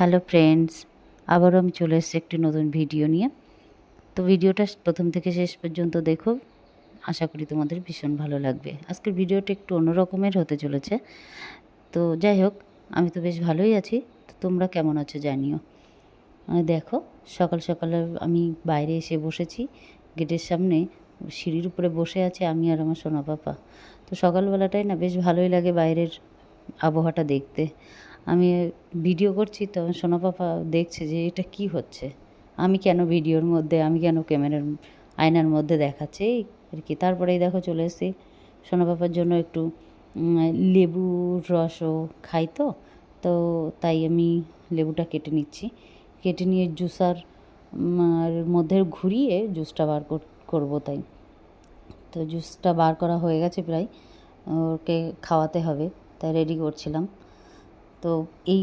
Hello friends, আবারও আমি চলে এসেছি একটি নতুন ভিডিও নিয়ে। তো ভিডিওটা প্রথম থেকে শেষ পর্যন্ত দেখো, আশা করি তোমাদের ভীষণ ভালো লাগবে। আজকের ভিডিওটা একটু অন্যরকমের হতে চলেছে। তো যাই হোক, আমি তো বেশ ভালোই আছি, তো তোমরা কেমন আছো জানিও। দেখো, সকাল সকালে আমি বাইরে এসে বসেছি, গেটের সামনে সিঁড়ির উপরে বসে আছে আমি আর আমার সোনা পাপা। তো সকালবেলাটাই না বেশ ভালোই লাগে বাইরের আবহাওয়াটা দেখতে। আমি ভিডিও করছি তো সোনা পাপা দেখছে যে এটা কি হচ্ছে। আমি কেন ভিডিওর মধ্যে, আমি কেন ক্যামেরার আয়নার মধ্যে দেখাচ্ছি? আর কি, তারপরেই দেখো চলে এসেছি। সোনা পাপার জন্য একটু লেবুর রসও খাই তো তো তাই আমি লেবুটা কেটে নিচ্ছি। কেটে নিয়ে জুসার মধ্যে ঘুরিয়ে জুসটা বার কর- করব তাই। তো জুসটা বার করা হয়ে গেছে প্রায়, ওকে খাওয়াতে হবে, তাই রেডি করছিলাম। তো এই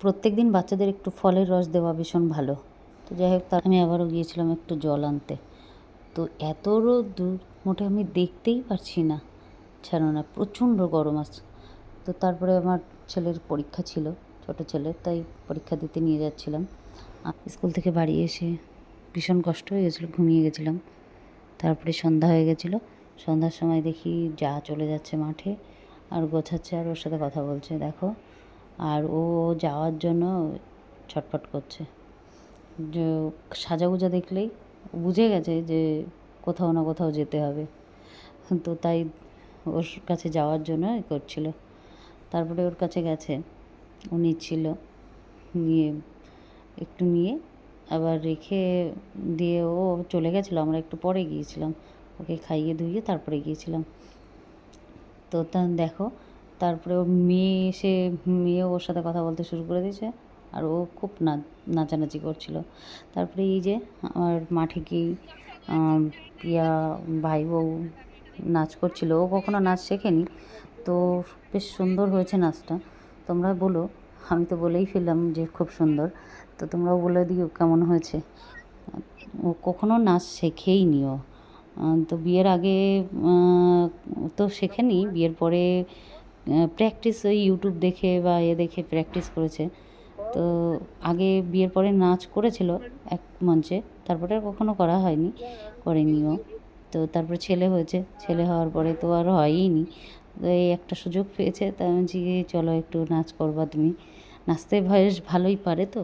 প্রত্যেক দিন বাচ্চাদের একটু ফলের রস দেওয়া ভীষণ ভালো। তো যাই হোক তার আমি আবারও গিয়েছিলাম একটু জল আনতে। তো এত রোদ্দুর মোটে আমি দেখতেই পারছি না। ছাড়ো না, প্রচণ্ড গরম আছে তো তারপরে আমার ছেলের পরীক্ষা ছিল, ছোট ছেলের তাই পরীক্ষা দিতে নিয়ে যাচ্ছিলাম। স্কুল থেকে বাড়ি এসে ভীষণ কষ্ট হয়ে গেছিল, ঘুমিয়ে গেছিলাম। তারপরে সন্ধ্যা হয়ে গেছিল। সন্ধ্যার সময় দেখি যা চলে যাচ্ছে মাঠে, আর গোছাচ্ছে, আর ওর সাথে কথা বলছে। দেখো আর ও যাওয়ার জন্য ছটফট করছে। যে সাজাগুজা দেখলেই বুঝে গেছে যে কোথাও না কোথাও যেতে হবে। তো তাই ওর কাছে যাওয়ার জন্য করছিল। তারপরে ওর কাছে গেছে। ও নিচ্ছিল। নিয়ে একটু নিয়ে আবার রেখে দিয়ে ও চলে গেছিল। আমরা একটু পরে গিয়েছিলাম। ওকে খাইয়ে ধুইয়ে তারপরে গিয়েছিলাম। তো তা দেখো তারপরে ওর মেয়ে এসে মেয়ে ওর সাথে কথা বলতে শুরু করে দিয়েছে। আর ও খুব না, নাচানাচি করছিল। তারপরে এই যে আমার মাঠে গিয়ে প্রিয়া ভাই বউ নাচ করছিল। ও কখনো নাচ শেখেনি। তো বেশ সুন্দর হয়েছে নাচটা। তোমরা বলো, আমি তো বলেই ফেললাম যে খুব সুন্দর। তো তোমরাও বলে দিও কেমন হয়েছে। ও কখনো নাচ শেখেই নিও তো বিয়ের আগে তো শেখেনি। বিয়ের পরে প্র্যাকটিস ওই ইউটিউব দেখে বা এ দেখে প্র্যাকটিস করেছে। তো আগে বিয়ের পরে নাচ করেছিল এক মঞ্চে তারপরে আর কখনো করা হয়নি করেনিও তো তারপরে ছেলে হয়েছে ছেলে হওয়ার পরে তো আর হয়ই নি। তো এই একটা সুযোগ পেয়েছে তা আমি কি, চলো একটু নাচ করবা তুমি। নাচতে বেশ ভালোই পারে তো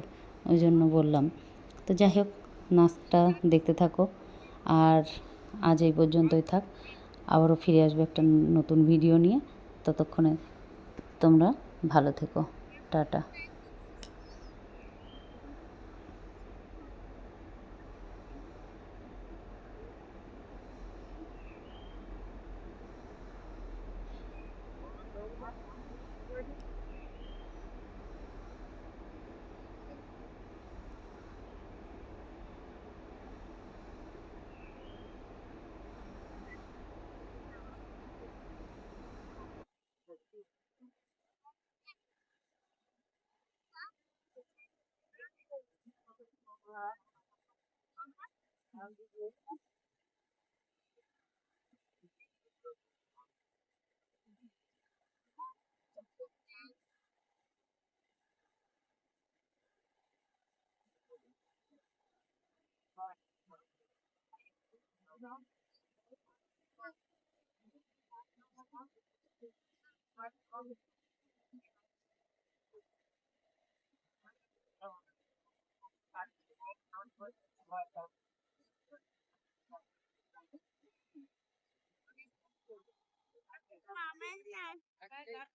ওই জন্য বললাম। তো যাই হোক নাচটা দেখতে থাকো। আর আজ এই পর্যন্তই থাক। আবারও ফিরে আসবে একটা নতুন ভিডিও নিয়ে। ততক্ষণে তোমরা ভালো থেকো। টাটা। Oh. 嗯，拜拜。